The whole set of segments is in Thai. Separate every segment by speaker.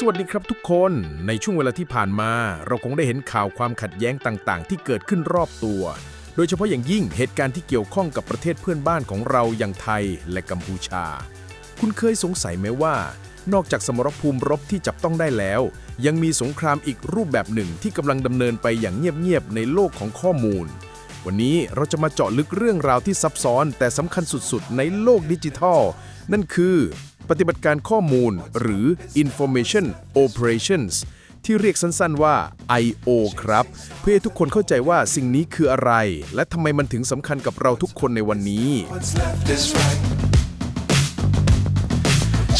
Speaker 1: สวัสดีครับทุกคน ในช่วงเวลาที่ผ่านมา เราคงได้เห็นข่าวความขัดแย้งต่างๆ ที่เกิดขึ้นรอบตัว โดยเฉพาะอย่างยิ่งเหตุการณ์ที่เกี่ยวข้องกับประเทศเพื่อนบ้านของเราอย่างไทยและกัมพูชา คุณเคยสงสัยไหมว่า นอกจากสมรภูมิรบที่จับต้องได้แล้ว ยังมีสงครามอีกรูปแบบหนึ่งที่กำลังดำเนินไปอย่างเงียบๆในโลกของข้อมูล วันนี้เราจะมาเจาะลึกเรื่องราวที่ซับซ้อนแต่สำคัญสุดๆ ในโลกดิจิทัล นั่นคือ ปฏิบัติการข้อมูลหรือ Information Operations ที่เรียกสั้นๆว่า I.O. ครับ เพื่อให้ทุกคนเข้าใจว่าสิ่งนี้คืออะไร และทำไมมันถึงสำคัญกับเราทุกคนในวันนี้
Speaker 2: What's left is right.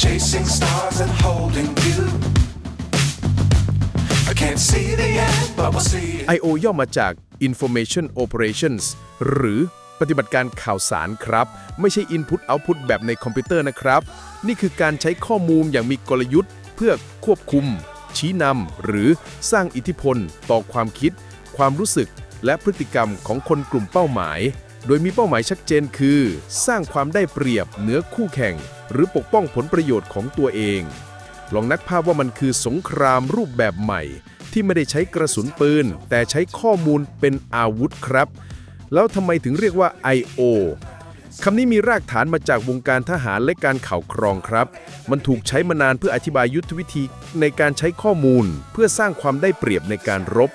Speaker 2: Chasing stars and holding you. I can't see the end, but we'll see it.
Speaker 1: I.O. ย่อมาจาก Information Operations หรือ ปฏิบัติการข่าวสารครับ ไม่ใช่ Input Output แบบในคอมพิวเตอร์นะครับ นี่คือการใช้ข้อมูลอย่างมีกลยุทธ์ เพื่อควบคุม ชี้นำหรือสร้างอิทธิพล ต่อความคิด ความรู้สึก และพฤติกรรมของคนกลุ่มเป้าหมาย โดยมีเป้าหมายชัดเจนคือ สร้างความได้เปรียบเหนือคู่แข่ง หรือปกป้องผลประโยชน์ของตัวเอง ลองนักภาพว่ามันคือสงครามรูปแบบใหม่ ที่ไม่ได้ใช้กระสุนปืน แต่ใช้ข้อมูลเป็นอาวุธครับ แล้วทำไมถึงเรียกว่า I.O. คำนี้มีรากฐานมาจากวงการทหารและการข่าวครองครับ มันถูกใช้มานานเพื่ออธิบายยุทธวิธีในการใช้ข้อมูล เพื่อสร้างความได้เปรียบในการรบ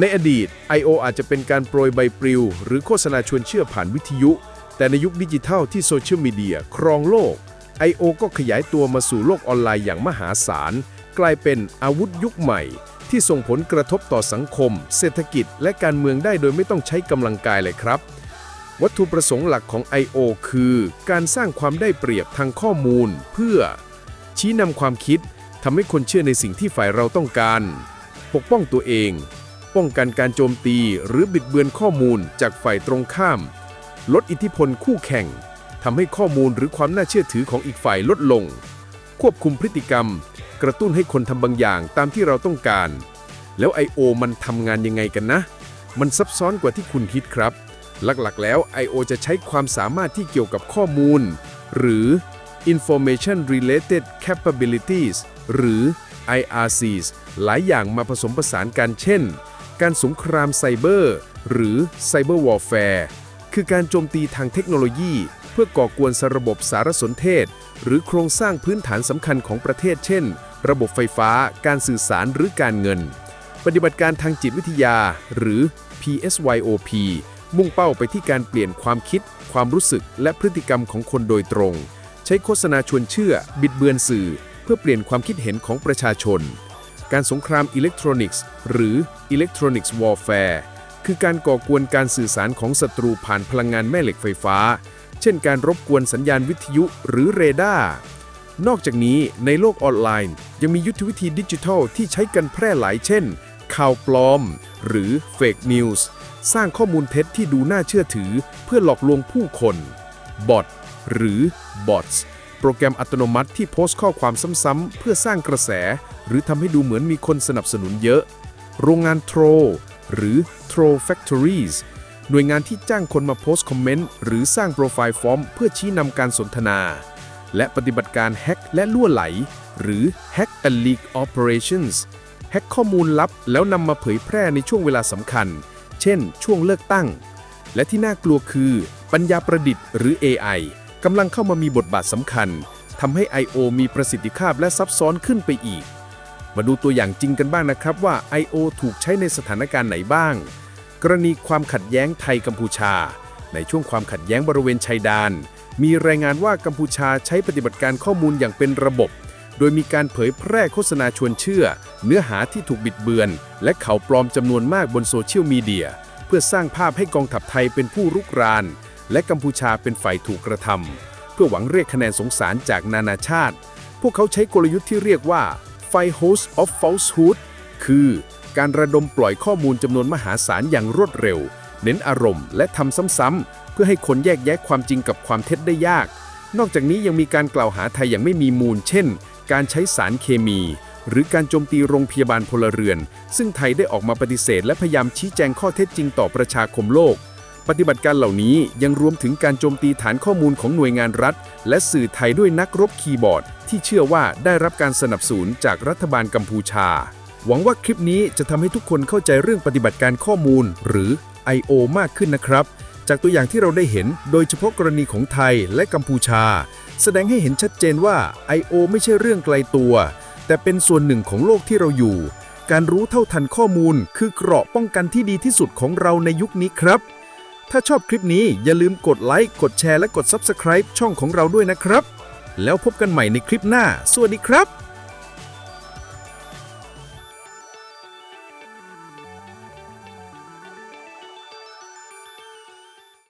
Speaker 1: ในอดีต I.O. อาจจะเป็นการโปรยใบปลิว หรือโฆษณาชวนเชื่อผ่านวิทยุ แต่ในยุคดิจิทัลที่โซเชียลมีเดียครองโลก I.O. ก็ขยายตัวมาสู่โลกออนไลน์อย่างมหาศาล กลายเป็นอาวุธยุคใหม่ ที่ส่งผลกระทบต่อสังคม เศรษฐกิจ และการเมืองได้โดยไม่ต้องใช้กำลังกายเลยครับ วัตถุประสงค์หลักของ I.O. คือ การสร้างความได้เปรียบทางข้อมูล เพื่อ ชี้นำความคิดทำให้คนเชื่อในสิ่งที่ฝ่ายเราต้องการ ปกป้องตัวเอง ป้องกันการโจมตีหรือบิดเบือนข้อมูลจากฝ่ายตรงข้าม ลดอิทธิพลคู่แข่งทำให้ข้อมูลหรือความน่าเชื่อถือของอีกฝ่ายลดลง ควบคุมพฤติกรรม กระตุ้นให้คนทำบางอย่างตามที่เราต้องการ แล้ว I.O. มันทำงานยังไงกันนะ มันซับซ้อนกว่าที่คุณคิดครับ หลักๆ แล้ว I.O. จะใช้ความสามารถที่เกี่ยวกับข้อมูล หรือ Information Related Capabilities หรือ IRCs หลายอย่างมาผสมผสานกันเช่น การสงครามไซเบอร์ หรือ Cyber Warfare คือการโจมตีทางเทคโนโลยี พื่อก่อกวนสระบบสารสนเทศ หรือโครงสร้างพื้นฐานสำคัญของประเทศ เช่น ระบบไฟฟ้า การสื่อสารหรือการเงิน ปฏิบัติการทางจิตวิทยา หรือ PSYOP มุ่งเป้าไปที่การเปลี่ยนความคิด ความรู้สึก และพฤติกรรมของคนโดยตรง ใช้โฆษณาชวนเชื่อ บิดเบือนสื่อ เพื่อเปลี่ยนความคิดเห็นของประชาชน การสงครามอิเล็กทรอนิกส์ หรือ Electronics Warfare คือการก่อกวนการสื่อสารของศัตรูผ่านพลังงานแม่เหล็กไฟฟ้า เช่นการรบกวนสัญญาณวิทยุหรือเรดาร์ นอกจากนี้ในโลกออนไลน์ ยังมียุทธวิธีดิจิทัลที่ใช้กันแพร่หลายเช่น ข่าวปลอม หรือ Fake News สร้างข้อมูลเท็จที่ดูน่าเชื่อถือเพื่อหลอกลวงผู้คน Bot หรือ Bots โปรแกรมอัตโนมัติที่โพสต์ข้อความซ้ำๆเพื่อสร้างกระแส หรือทำให้ดูเหมือนมีคนสนับสนุนเยอะ โรงงานโทรหรือ Troll Factories หน่วยงานที่จ้างคนมาโพสต์คอมเมนต์หรือสร้างโปรไฟล์ฟอร์มเพื่อชี้นำการสนทนา และปฏิบัติการแฮ็กและล่วไหล หรือ Hack and Leak Operations แฮ็กข้อมูลลับแล้วนำมาเผยแพร่ในช่วงเวลาสำคัญ เช่น ช่วงเลือกตั้ง และที่น่ากลัวคือ ปัญญาประดิษฐ์หรือ AI กำลังเข้ามามีบทบาทสำคัญทำให้ I.O. มีประสิทธิภาพและซับซ้อนขึ้นไปอีก มาดูตัวอย่างจริงกันบ้างนะครับว่า I.O. ถูกใช้ในสถานการณ์ไหนบ้าง กรณีความขัดแย้งไทยกัมพูชา ในช่วงความขัดแย้งบริเวณชายแดนมีรายงานว่ากัมพูชาใช้ปฏิบัติการข้อมูลอย่างเป็นระบบ โดยมีการเผยแพร่โฆษณาชวนเชื่อ เนื้อหาที่ถูกบิดเบือน และข่าวปลอมจำนวนมากบนโซเชียลมีเดีย เพื่อสร้างภาพให้กองทัพไทยเป็นผู้รุกราน และกัมพูชาเป็นฝ่ายถูกกระทำเพื่อหวังเรียกคะแนนสงสารจากนานาชาติ พวกเขาใช้กลยุทธ์ที่เรียกว่า f i Hose of Falsehood คือ การระดมปล่อยข้อมูลจำนวนมหาศาลอย่างรวดเร็ว เน้นอารมณ์และทำซ้ำๆ เพื่อให้คนแยกแยะความจริงกับความเท็จได้ยาก นอกจากนี้ยังมีการกล่าวหาไทยอย่างไม่มีมูล เช่น การใช้สารเคมี หรือการโจมตีโรงพยาบาลพลเรือน ซึ่งไทยได้ออกมาปฏิเสธ และพยายามชี้แจงข้อเท็จจริงต่อประชาคมโลกปฏิบัติการเหล่านี้ยังรวมถึงการโจมตีฐานข้อมูลของหน่วยงานรัฐ และสื่อไทยด้วยนักรบคีย์บอร์ด ที่เชื่อว่าได้รับการสนับสนุนจากรัฐบาลกัมพูชา หวังว่าคลิปนี้จะทำให้ทุกคนเข้าใจเรื่องปฏิบัติการข้อมูล หรือ I.O. มากขึ้นนะครับ จากตัวอย่างที่เราได้เห็น โดยเฉพาะกรณีของไทยและกัมพูชา แสดงให้เห็นชัดเจนว่า I.O. ไม่ใช่เรื่องไกลตัว แต่เป็นส่วนหนึ่งของโลกที่เราอยู่ การรู้เท่าทันข้อมูล คือเกราะป้องกันที่ดีที่สุดของเราในยุคนี้ครับ ถ้าชอบคลิปนี้อย่าลืมกดไลค์กดแชร์และกด Subscribe ช่องของเราด้วยนะครับ แล้วพบกันใหม่ในคลิปหน้า สวัสดีครับ